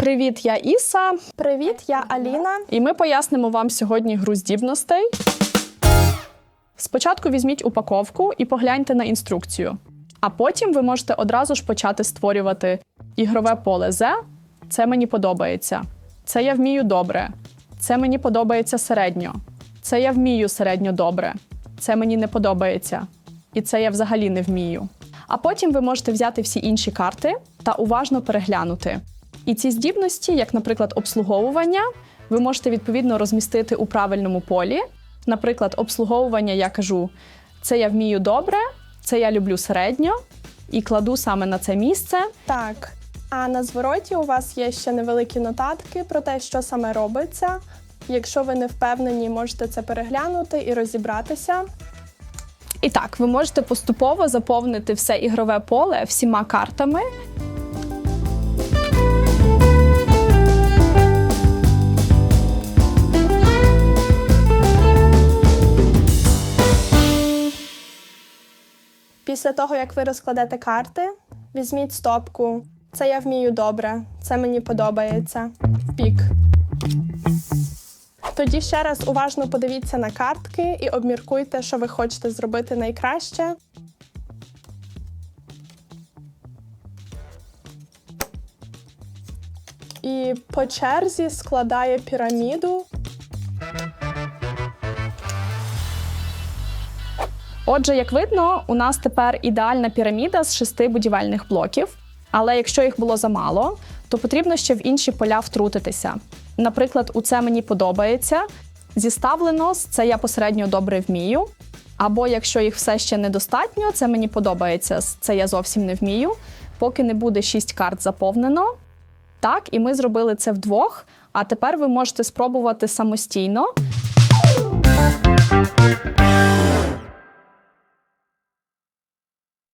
Привіт, я Іса, Привіт, я Аліна. і ми пояснимо вам сьогодні гру здібностей. Спочатку візьміть упаковку і погляньте на інструкцію. А потім ви можете одразу ж почати створювати ігрове поле З. Це мені подобається. Це я вмію добре. Це мені подобається середньо. Це я вмію середньо добре. Це мені не подобається. І це я взагалі не вмію. А потім ви можете взяти всі інші карти та уважно переглянути. І ці здібності, як, наприклад, обслуговування, ви можете відповідно розмістити у правильному полі. Наприклад, обслуговування я кажу: це я вмію добре, це я люблю середньо, і кладу саме на це місце. Так. А на звороті у вас є ще невеликі нотатки про те, що саме робиться. Якщо ви не впевнені, можете це переглянути і розібратися. І так, ви можете поступово заповнити все ігрове поле всіма картами. Після того, як ви розкладете карти, візьміть стопку. Це я вмію добре, це мені подобається. В бік. Тоді ще раз уважно подивіться на картки і обміркуйте, що ви хочете зробити найкраще. І по черзі складає піраміду. Отже, як видно, у нас тепер ідеальна піраміда з шести будівельних блоків. Але якщо їх було замало, то потрібно ще в інші поля втрутитися. Наприклад, у це мені подобається. Зіставлено це я посередньо добре вмію. Або якщо їх все ще недостатньо, це мені подобається, це я зовсім не вмію. Поки не буде шість карт заповнено. Так, і ми зробили це вдвох. А тепер ви можете спробувати самостійно.